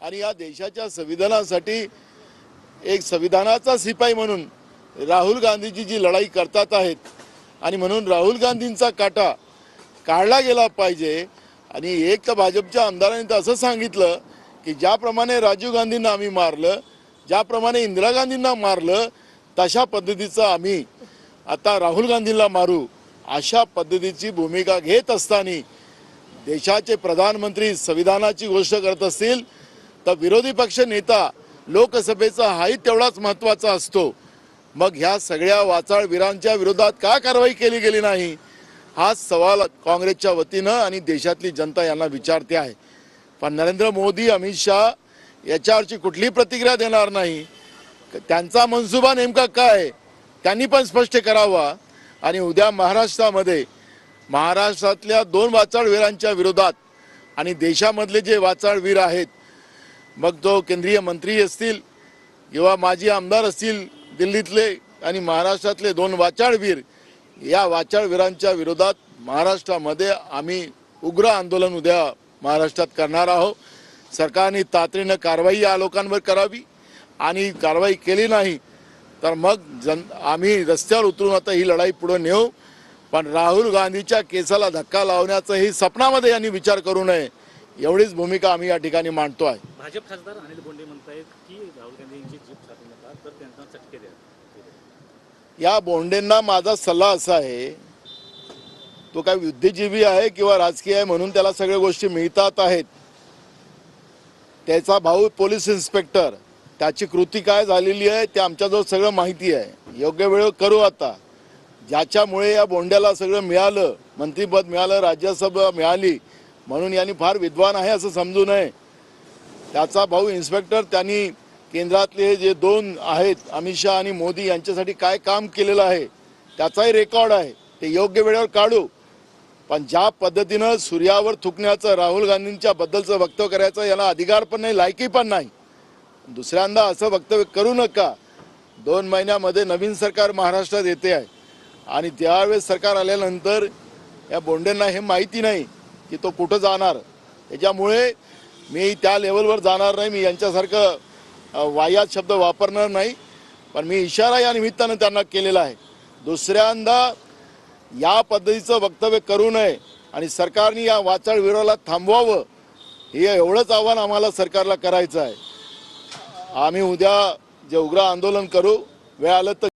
आणि या देशाच्या संविधानासाठी एक संविधानाचा सिपाई म्हणून राहुल गांधीजी जी लढाई करतात आहेत. आणि म्हणून राहुल गांधींचा काटा काढला गेला पाहिजे. आणि एक तर भाजपच्या आमदारांनी तर असं सांगितलं की ज्याप्रमाणे राजीव गांधींना आम्ही मारलं ज्याप्रमाणे इंदिरा गांधींना मारलं तशा पद्धतीचं आम्ही आता राहुल गांधींना मारू अशा पद्धतीची भूमिका घेत असताना देशाचे प्रधानमंत्री संविधानाची गोष्ट करत असतील तर विरोधी पक्ष नेता लोकसभेचा हाही तेवढाच महत्त्वाचा असतो. मग ह्या सगळ्या वाचाळवीरांच्या विरोधात का कारवाई केली गेली नाही? हा सवाल काँग्रेसच्या वतीनं आणि देशातली जनता यांना विचारते आहे. पण नरेंद्र मोदी अमित शहा याच्यावरची कुठली प्रतिक्रिया देणार नाही. त्यांचा मनसुबा नेमका काय? त्यांनी पण स्पष्ट करावा. आणि उद्या महाराष्ट्रामध्ये महाराष्ट्रातल्या दोन वाचाळवीरांच्या विरोधात आणि देशामधले जे वाचाळवीर आहेत मग तो केंद्रीय मंत्री असतील किंवा माजी आमदार असतील दिल्लीतले आणि महाराष्ट्रातले दोन वाचाळवीर या वाचाळवीरांच्या विरोधात महाराष्ट्रामध्ये आम्ही उग्र आंदोलन उद्या महाराष्ट्रात करणार आहोत. सरकारने तातडीनं कारवाई या लोकांवर करावी आणि कारवाई केली नाही तर मग जन आम्ही रस्त्यावर उतरून आता ही लढाई पुढे नेऊ. पण राहुल गांधीच्या केसाला धक्का लावण्याचं ही सपनामध्ये यांनी विचार करू नये. एवढीच भूमिका आम्ही या ठिकाणी मांडतो आहे भाजप खासदार अनिल बोंडे म्हणतायत की राहुल गांधी यांची जीप छापू नका तर त्यांना चटके द्या. या बोंडेंना माझा सल्ला असा आहे तो काय बुद्धिजीवी आहे किंवा राजकीय आहे म्हणून त्याला सगळ्या गोष्टी मिळतात आहेत. त्याचा भाऊ पोलीस इन्स्पेक्टर त्याची कृती काय झालेली आहे ते आमच्याजवळ सगळं माहिती आहे. योग्य वेळ करू आता. ज्याच्यामुळे या बोंड्याला सगळं मिळालं मंत्रीपद मिळालं राज्यसभा मिळाली म्हणून यांनी फार विद्वान आहे असं समजू नये. त्याचा भाऊ इन्स्पेक्टर त्यांनी केंद्रातले जे दोन आहेत अमित शहा आणि मोदी यांच्यासाठी काय काम केलेलं आहे त्याचाही रेकॉर्ड आहे. ते योग्य वेळेवर काढू. पण ज्या पद्धतीनं सूर्यावर थुकण्याचं राहुल गांधींच्या बद्दलचं वक्तव्य करायचं याला अधिकार पण नाही लायकी पण नाही. दुसऱ्यांदा असं वक्तव्य करू नका. दोन महिन्यामध्ये नवीन सरकार महाराष्ट्रात येते आहे. आणि त्यावेळेस सरकार आल्यानंतर या बोंडेंना हे माहिती नाही. की तो कुठं जाणार? त्याच्यामुळे मी त्या लेवलवर जाणार नाही. मी यांच्यासारखं वायात शब्द वापरणार नाही. पण मी इशारा या निमित्तानं त्यांना केलेला आहे. दुसऱ्यांदा या पद्धतीचं वक्तव्य करू नये आणि सरकारने या वाचाळ विरोधाला थांबवावं हे एवढंच आव्हान आम्हाला सरकारला करायचं आहे. आम्ही उद्या जे उग्र आंदोलन करू वेळ आलं तर